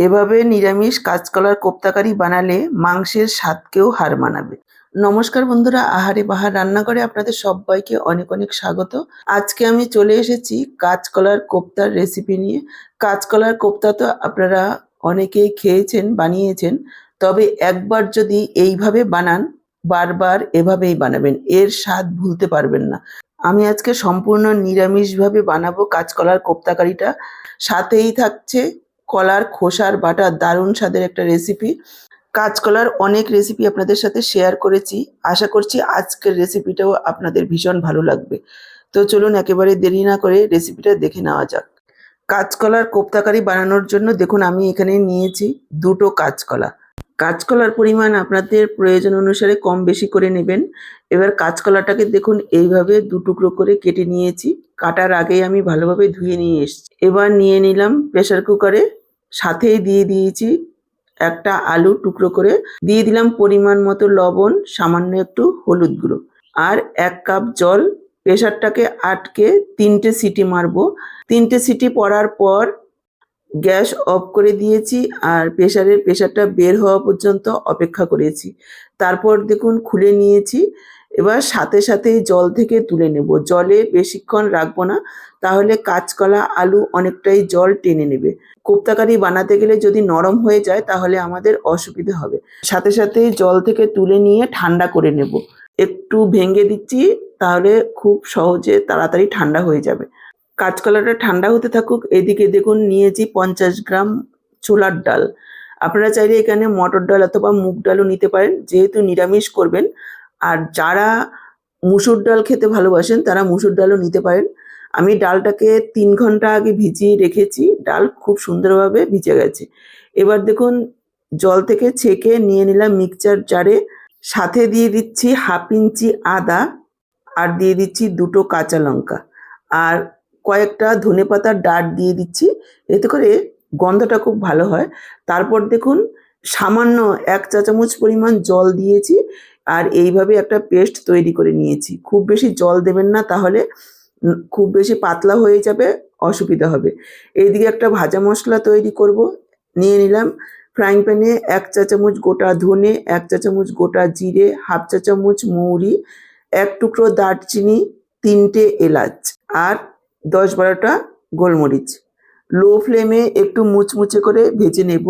এভাবে নিরামিষ কাঁচকলার কোপ্তাকারি বানালে মাংসের স্বাদকেও হার মানাবে। নমস্কার বন্ধুরা, আহারে বাহার রান্নাঘরে আপনাদের সবাইকে অনেক অনেক স্বাগত। আজকে আমি চলে এসেছি কাঁচকলার কোপ্তার রেসিপি নিয়ে। কাঁচকলার কোপ্তা তো আপনারা অনেকেই খেয়েছেন, বানিয়েছেন। তবে একবার যদি এইভাবে বানান, বারবার এভাবেই বানাবেন, এর স্বাদ ভুলতে পারবেন না। আমি আজকে সম্পূর্ণ নিরামিষভাবে বানাবো কাঁচকলার কোপ্তাকারিটা। সাথেই থাকছে কলার, খোসার বাটা দারুণ স্বাদের একটা রেসিপি কাঁচকলার অনেক রেসিপি আপনাদের সাথে শেয়ার করেছি। আশা করছি আজকের রেসিপিটাও আপনাদের ভীষণ ভালো লাগবে। তো চলুন একেবারে দেরি না করে রেসিপিটা দেখে নেওয়া যাক। কাঁচকলার কোপ্তাকারি বানানোর জন্য দেখুন আমি এখানে নিয়েছি দুটো কাঁচকলা। কাঁচকলার পরিমাণ আপনাদের প্রয়োজন অনুসারে কম বেশি করে নেবেন। এবার কাঁচকলাটাকে দেখুন এইভাবে দু টুকরো করে কেটে নিয়েছি। কাটার আগেই আমি ভালোভাবে ধুয়ে নিয়ে এসেছি। এবার নিয়ে নিলাম প্রেসার কুকারে সাথেই দিয়ে দিয়েছি একটা আলু টুকরো করে। দিয়ে দিলাম পরিমাণ মতো লবণ, সামান্য একটু হলুদ গুঁড়ো। আর এক কাপ জল প্রেশারটাকে আটকে তিনটে সিটি মারবো। তিনটে সিটি পড়ার পর গ্যাস অফ করে দিয়েছি আর প্রেশারের প্রেশারটা বের হওয়া পর্যন্ত অপেক্ষা করেছি। তারপর দেখুন খুলে নিয়েছি। এবার সাথে সাথেই জল থেকে তুলে নেব। জলে বেশিক্ষণ রাখব না, তাহলে কাঁচকলা, আলু অনেকটাই জল টেনে নেবে। কোপ্তাকারি বানাতে গেলে যদি নরম হয়ে যায়, তাহলে আমাদের অসুবিধা হবে। সাথে সাথে জল থেকে তুলে নিয়ে ঠান্ডা করে নেব। একটু ভেঙে দিচ্ছি, তাহলে খুব সহজে তাড়াতাড়ি ঠান্ডা হয়ে যাবে। কাঁচকলাটা ঠান্ডা হতে থাকুক, এদিকে দেখুন নিয়েছি পঞ্চাশ গ্রাম ছোলার ডাল। আপনারা চাইলে এখানে মটর ডাল অথবা মুগ ডালও নিতে পারেন, যেহেতু নিরামিষ করবেন। আর যারা মুসুর ডাল খেতে ভালোবাসেন, তারা মুসুর ডালও নিতে পারেন। আমি ডালটাকে তিন ঘণ্টা আগে ভিজিয়ে রেখেছি, ডাল খুব সুন্দরভাবে ভিজে গেছে। এবার দেখুন, জল থেকে ছেঁকে নিয়ে নিলাম মিক্সচার জারে। সাথে দিয়ে দিচ্ছি হাফ ইঞ্চি আদা আর দিয়ে দিচ্ছি দুটো কাঁচা লঙ্কা। আর কয়েকটা ধনেপাতার ডাট দিয়ে দিচ্ছি, এতে করে গন্ধটা খুব ভালো হয়। তারপর দেখুন, সামান্য এক চা চামচ পরিমাণ জল দিয়েছি। আর এইভাবে একটা পেস্ট তৈরি করে নিয়েছি। খুব বেশি জল দেবেন না, তাহলে খুব বেশি পাতলা হয়ে যাবে, অসুবিধা হবে। এইদিকে একটা ভাজা মশলা তৈরি করব। নিয়ে নিলাম ফ্রাইং প্যানে এক চা চামচ গোটা ধনে, এক চা চামচ গোটা জিরে, হাফ চা চামচ মৌরি, এক টুকরো দারচিনি, তিনটে এলাচ আর দশ বারোটা গোলমরিচ। লো ফ্লেমে একটু মুচমুচে করে ভেজে নেব।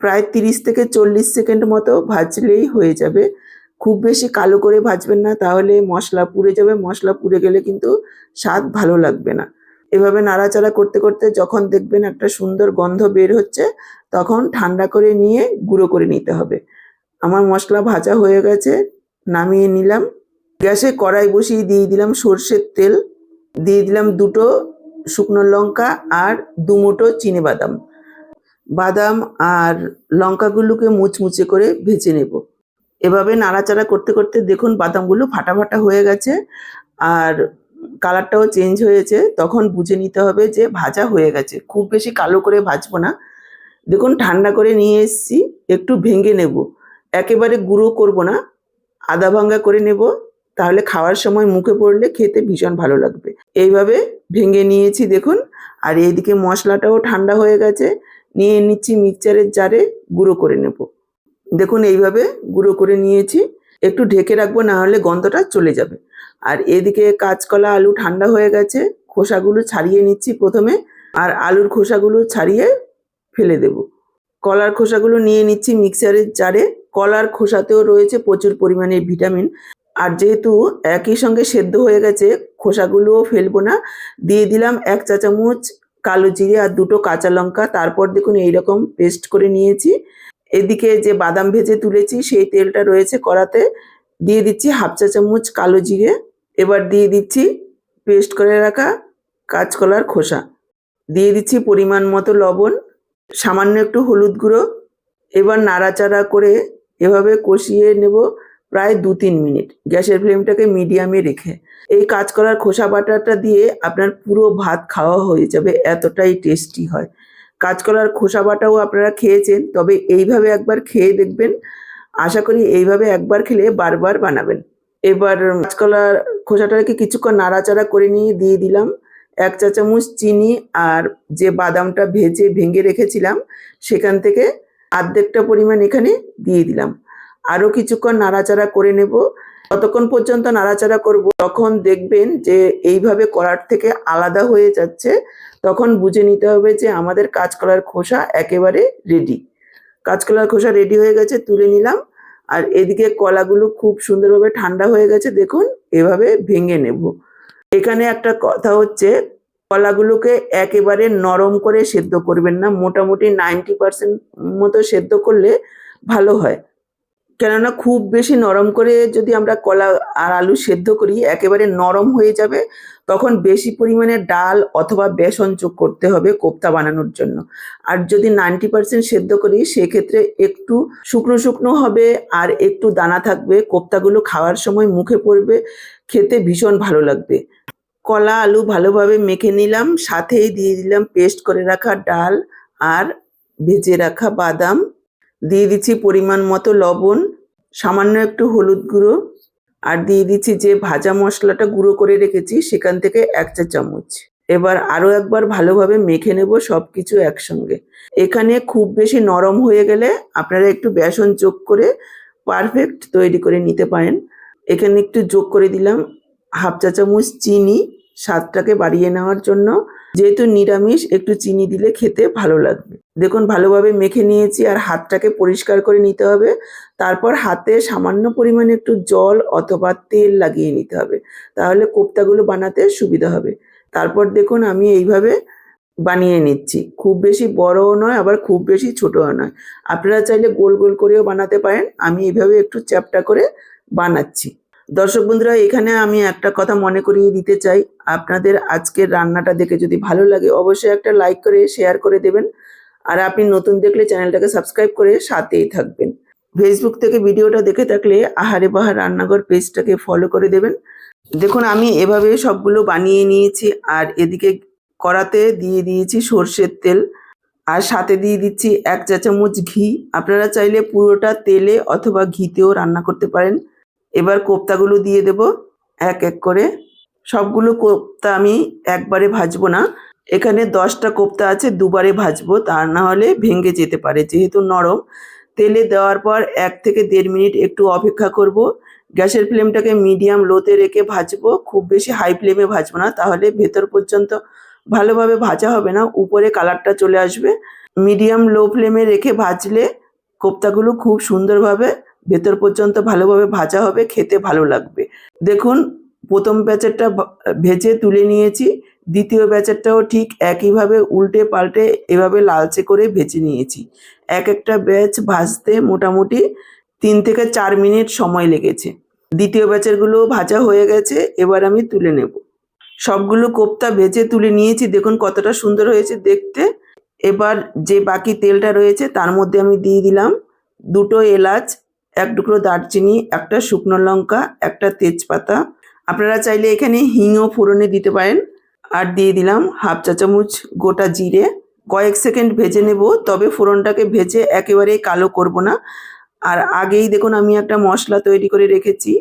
প্রায় তিরিশ থেকে চল্লিশ সেকেন্ড মতো ভাজলেই হয়ে যাবে। খুব বেশি কালো করে ভাজবেন না, তাহলে মশলা পুড়ে যাবে। মশলা পুড়ে গেলে কিন্তু স্বাদ ভালো লাগবে না। এভাবে নাড়াচাড়া করতে করতে যখন দেখবেন একটা সুন্দর গন্ধ বের হচ্ছে, তখন ঠান্ডা করে নিয়ে গুঁড়ো করে নিতে হবে। আমার মশলা ভাজা হয়ে গেছে, নামিয়ে নিলাম। গ্যাসে কড়াই বসিয়ে দিয়ে দিলাম সর্ষের তেল। দিয়ে দিলাম দুটো শুকনো লঙ্কা আর দু মুঠো চিনে বাদাম। বাদাম আর লঙ্কাগুলোকে মুচমুচে করে ভেজে নেব। এভাবে নাড়াচাড়া করতে করতে দেখুন বাদামগুলো ফাটা ফাটা হয়ে গেছে আর কালারটাও চেঞ্জ হয়েছে। তখন বুঝে নিতে হবে যে ভাজা হয়ে গেছে। খুব বেশি কালো করে ভাজবো না। দেখুন ঠান্ডা করে নিয়ে এসেছি, একটু ভেঙে নেব। একেবারে গুঁড়ো করব না। আদা ভাঙ্গা করে নেব। তাহলে খাওয়ার সময় মুখে পড়লে খেতে ভীষণ ভালো লাগবে। এইভাবে ভেঙে নিয়েছি দেখুন। আর এইদিকে মশলাটাও ঠান্ডা হয়ে গেছে। নিয়ে নিচ্ছি মিক্সচারের জারে, গুঁড়ো করে নেব। দেখুন, এইভাবে গুঁড়ো করে নিয়েছি। একটু ঢেকে রাখব, না হলে গন্ধটা চলে যাবে। আর এদিকে কাঁচকলা আলু ঠান্ডা হয়ে গেছে, খোসাগুলো ছাড়িয়ে নিচ্ছি প্রথমে। আর আলুর খোসাগুলো ছাড়িয়ে ফেলে দেব। কলার খোসাগুলো নিয়ে নিচ্ছি মিক্সারের জারে। কলার খোসাতেও রয়েছে প্রচুর পরিমাণে ভিটামিন। আর যেহেতু একই সঙ্গে সেদ্ধ হয়ে গেছে, খোসাগুলোও ফেলব না। দিয়ে দিলাম এক চা চামচ কালো জিরে আর দুটো কাঁচা লঙ্কা। তারপর দেখুন, এইরকম পেস্ট করে নিয়েছি। এদিকে যে বাদাম ভেজে তুলেছি, সেই তেলটা রয়েছে কড়াতে। দিয়ে দিচ্ছি হাফ চা চামচ কালো জিরে। এবার দিয়ে দিচ্ছি পেস্ট করে রাখা কাঁচকলার খোসা। দিয়ে দিচ্ছি পরিমাণ মতো লবণ, সামান্য একটু হলুদ গুঁড়ো। এবার নাড়াচাড়া করে এভাবে কষিয়ে নেব প্রায় দু তিন মিনিট। গ্যাসের ফ্লেমটাকে মিডিয়ামে রেখে। এই কাঁচকলার খোসা বাটাটা দিয়ে আপনার পুরো ভাত খাওয়া হয়ে যাবে, এতটাই টেস্টি হয়। কাঁচকলার খোসা বাটাও আপনারা খেয়েছেন, তবে এইভাবে একবার খেয়ে দেখবেন। আশা করি এইভাবে একবার খেলে বারবার বানাবেন। এবার কাঁচকলার খোসাটাকে কিছুক্ষণ নাড়াচাড়া করে নিয়ে দিয়ে দিলাম। এক চা চামচ চিনি আর যে বাদামটা ভেজে ভেঙে রেখেছিলাম, সেখান থেকে অর্ধেকটা পরিমাণ এখানে দিয়ে দিলাম। আরও কিছুক্ষণ নাড়াচাড়া করে নেব। ততক্ষণ পর্যন্ত নাড়াচাড়া করব তখন দেখবেন যে এইভাবে করার থেকে আলাদা হয়ে যাচ্ছে, তখন বুঝে নিতে হবে যে আমাদের কাঁচকলার খোসা একেবারে রেডি কাঁচকলার খোসা রেডি হয়ে গেছে, তুলে নিলাম। আর এদিকে কলাগুলো খুব সুন্দরভাবে ঠান্ডা হয়ে গেছে, দেখুন, এভাবে ভেঙে নেব। এখানে একটা কথা হচ্ছে, কলাগুলোকে একেবারে নরম করে সেদ্ধ করবেন না, মোটামুটি নাইনটি পার্সেন্ট মতো সেদ্ধ করলে ভালো হয়। কেননা খুব বেশি নরম করে যদি আমরা কলা আর আলু সেদ্ধ করি, একেবারে নরম হয়ে যাবে, তখন বেশি পরিমাণে ডাল অথবা বেসন যোগ করতে হবে কোপ্তা বানানোর জন্য। আর যদি নাইনটি পার্সেন্ট সেদ্ধ করি, সেক্ষেত্রে একটু শুকনো শুকনো হবে আর একটু দানা থাকবে, কোপ্তাগুলো খাওয়ার সময় মুখে পড়বে, খেতে ভীষণ ভালো লাগবে। কলা, আলু ভালোভাবে মেখে নিলাম, সাথেই দিয়ে দিলাম পেস্ট করে রাখা ডাল আর ভেজে রাখা বাদাম। দিয়ে দিচ্ছি পরিমাণ মতো লবণ, সামান্য একটু হলুদ গুঁড়ো, আর দিয়ে দিচ্ছি যে ভাজা মশলাটা গুঁড়ো করে রেখেছি সেখান থেকে এক চা চামচ। এবার আরও একবার ভালোভাবে মেখে নেব সব কিছু একসঙ্গে। এখানে খুব বেশি নরম হয়ে গেলে আপনারা একটু বেসন যোগ করে পারফেক্ট তৈরি করে নিতে পারেন। এখানে একটু যোগ করে দিলাম, হাফ চা চামচ চিনি, স্বাদটাকে বাড়িয়ে নেওয়ার জন্য। যেহেতু নিরামিষ, একটু চিনি দিলে খেতে ভালো লাগবে। দেখুন, ভালোভাবে মেখে নিয়েছি আর হাতটাকে পরিষ্কার করে নিতে হবে। তারপর হাতে সামান্য পরিমাণে একটু জল অথবা তেল লাগিয়ে নিতে হবে। তাহলে কোপ্তাগুলো বানাতে সুবিধা হবে। তারপর দেখুন, আমি এইভাবে বানিয়ে নিচ্ছি। খুব বেশি বড়ও নয়, আবার খুব বেশি ছোটও নয়। আপনারা চাইলে গোল গোল করেও বানাতে পারেন। আমি এইভাবে একটু চ্যাপটা করে বানাচ্ছি। দর্শক বন্ধুরা, এখানে আমি একটা কথা মনে করিয়ে দিতে চাই। আপনাদের আজকের রান্নাটা দেখে যদি ভালো লাগে, অবশ্যই একটা লাইক করে, শেয়ার করে দেবেন। আর আপনি নতুন দেখলে চ্যানেলটাকে সাবস্ক্রাইব করে সাথেই থাকবেন। ফেসবুক থেকে ভিডিওটা দেখে থাকলে আহারে বাহার রান্নাঘর পেজটাকে ফলো করে দেবেন। দেখুন, আমি এভাবে সবগুলো বানিয়ে নিয়েছি। আর এদিকে কড়াতে দিয়ে দিয়েছি সর্ষের তেল। আর সাথে দিয়ে দিচ্ছি এক চা চামচ ঘি। আপনারা চাইলে পুরোটা তেলে অথবা ঘিতেও রান্না করতে পারেন। এবার কোপ্তাগুলো দিয়ে দেব, এক এক করে। সবগুলো কোপ্তা আমি একবারে ভাজবো না। এখানে দশটা কোপ্তা আছে, দুবারে ভাজবো, তা না হলে ভেঙে যেতে পারে, যেহেতু নরম। তেলে দেওয়ার পর এক থেকে দেড় মিনিট একটু অপেক্ষা করব। গ্যাসের ফ্লেমটাকে মিডিয়াম লোতে রেখে ভাজবো, খুব বেশি হাই ফ্লেমে ভাজবো না, তাহলে ভেতর পর্যন্ত ভালোভাবে ভাজা হবে না, উপরে কালারটা চলে আসবে। মিডিয়াম লো ফ্লেমে রেখে ভাজলে কোপ্তাগুলো খুব সুন্দরভাবে ভেতর পর্যন্ত ভালোভাবে ভাজা হবে, খেতে ভালো লাগবে। দেখুন, প্রথম ব্যাচেরটা ভেজে তুলে নিয়েছি, দ্বিতীয় ব্যাচেরটাও ঠিক একইভাবে উল্টে পাল্টে এভাবে লালচে করে ভেজে নিয়েছি। এক একটা ব্যাচ ভাজতে মোটামুটি তিন থেকে চার মিনিট সময় লেগেছে। দ্বিতীয় ব্যাচেরগুলো ভাজা হয়ে গেছে, এবার আমি তুলে নেব। সবগুলো কোপ্তা ভেজে তুলে নিয়েছি, দেখুন কতটা সুন্দর হয়েছে দেখতে। এবার যে বাকি তেলটা রয়েছে, তার মধ্যে আমি দিয়ে দিলাম দুটো এলাচ এক টুকরো দারচিনি, একটা শুকনো লঙ্কা, একটা তেজপাতা। আপনারা চাইলে এখানে হিংও ফোড়নে দিতে পারেন। আর দিয়ে দিলাম হাফ চা চামচ গোটা জিরে। কয়েক সেকেন্ড ভেজে নেব, তবে ফোড়নটাকে ভেজে একেবারেই কালো করব না। আর আগেই দেখুন আমি একটা মশলা তৈরি করে রেখেছি।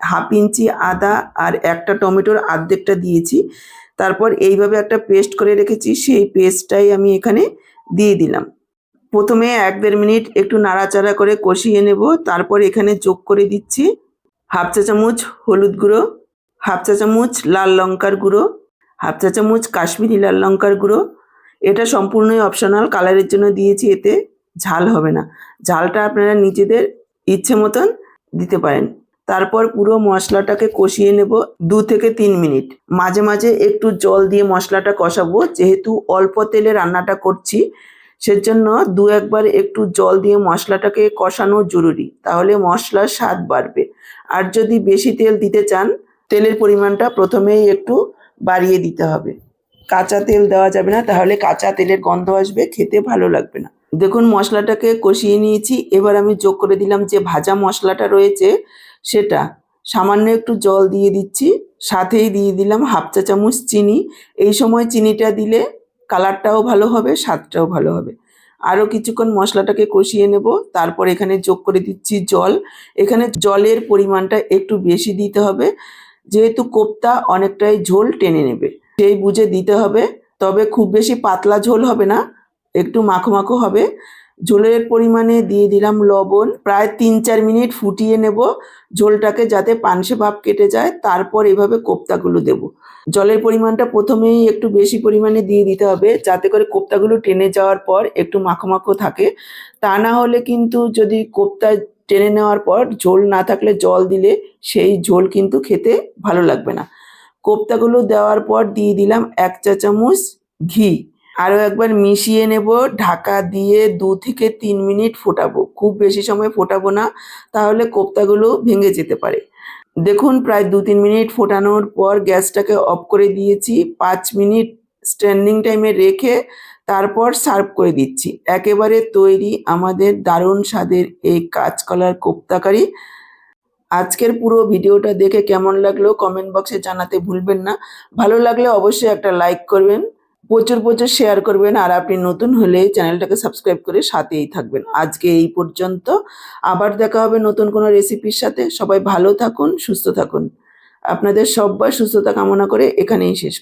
হাফ ইঞ্চি আদা আর একটা টমেটোর আর্ধেকটা দিয়েছি। তারপর এইভাবে একটা পেস্ট করে রেখেছি, সেই পেস্টটাই আমি এখানে দিয়ে দিলাম। প্রথমে এক দেড় মিনিট একটু নাড়াচাড়া করে কষিয়ে নেব, তারপর এখানে যোগ করে দিচ্ছি হাফ চা চামচ হলুদ গুঁড়ো, হাফ চা চামচ লাল লঙ্কার গুঁড়ো, হাফ চা চামচ কাশ্মীরি লাল লঙ্কার গুঁড়ো। এটা সম্পূর্ণই অপশনাল, কালারের জন্য দিয়েছি এতে, ঝাল হবে না। ঝালটা আপনারা নিজেদের ইচ্ছে মতন দিতে পারেন। তারপর পুরো মশলাটাকে কষিয়ে নেব দু থেকে তিন মিনিট। মাঝে মাঝে একটু জল দিয়ে মশলাটা কষাবো, যেহেতু অল্প তেলে রান্নাটা করছি সেজন্য দু একবার একটু জল দিয়ে মশলাটাকে কষানো জরুরি, তাহলে মশলার স্বাদ বাড়বে। আর যদি বেশি তেল দিতে চান, তেলের পরিমাণটা প্রথমেই একটু বাড়িয়ে দিতে হবে। কাঁচা তেল দেওয়া যাবে না, তাহলে কাঁচা তেলের গন্ধ আসবে, খেতে ভালো লাগবে না। দেখুন, মশলাটাকে কষিয়ে নিয়েছি, এবার আমি যোগ করে দিলাম যে ভাজা মশলাটা রয়েছে সেটা। সামান্য একটু জল দিয়ে দিচ্ছি, সাথেই দিয়ে দিলাম হাফ চা চামচ চিনি। এই সময় চিনিটা দিলে কালারটাও ভালো হবে, স্বাদটাও ভালো হবে। আরও কিছুক্ষণ মশলাটাকে কষিয়ে নেব, তারপর এখানে যোগ করে দিচ্ছি জল। এখানে জলের পরিমাণটা একটু বেশি দিতে হবে, যেহেতু কোপ্তা অনেকটাই ঝোল টেনে নেবে। সেই বুঝে দিতে হবে, তবে খুব বেশি পাতলা ঝোল হবে না, একটু মাখো মাখো হবে। ঝোলের পরিমাণে দিয়ে দিলাম লবণ। প্রায় তিন চার মিনিট ফুটিয়ে নেব। ঝোলটাকে যাতে পানসে ভাব কেটে যায়, তারপর এভাবে কোপ্তাগুলো দেব। জলের পরিমাণটা প্রথমেই একটু বেশি পরিমাণে দিয়ে দিতে হবে, যাতে করে কোপ্তাগুলো টেনে যাওয়ার পর একটু মাখো মাখো থাকে। তা না হলে কিন্তু যদি কোপ্তা টেনে নেওয়ার পর ঝোল না থাকলে জল দিলে সেই ঝোল কিন্তু খেতে ভালো লাগবে না। কোপ্তাগুলো দেওয়ার পর দিয়ে দিলাম এক চা চামচ ঘি। আরও একবার মিশিয়ে নেব, ঢাকা দিয়ে দু থেকে তিন মিনিট ফোটাবো। খুব বেশি সময় ফোটাবো না, তাহলে কোপ্তাগুলো ভেঙে যেতে পারে। দেখুন, প্রায় দু তিন মিনিট ফোটানোর পর গ্যাসটাকে অফ করে দিয়েছি, পাঁচ মিনিট স্ট্যান্ডিং টাইমে রেখে তারপর সার্ভ করে দিচ্ছি। একেবারে তৈরি আমাদের দারুণ স্বাদের এই কাঁচকলার কোপ্তাকারি। আজকের পুরো ভিডিওটা দেখে কেমন লাগল কমেন্ট বক্সে জানাতে ভুলবেন না। ভালো লাগলে অবশ্যই একটা লাইক করবেন। প্রচুর প্রচুর শেয়ার করবেন আর আপনি নতুন হলে চ্যানেলটাকে সাবস্ক্রাইব করে সাথেই থাকবেন। আজকে এই পর্যন্ত। আবার দেখা হবে নতুন কোনো রেসিপির সাথে। সবাই ভালো থাকুন, সুস্থ থাকুন। আপনাদের সবাই সুস্থতা কামনা করে এখানেই শেষ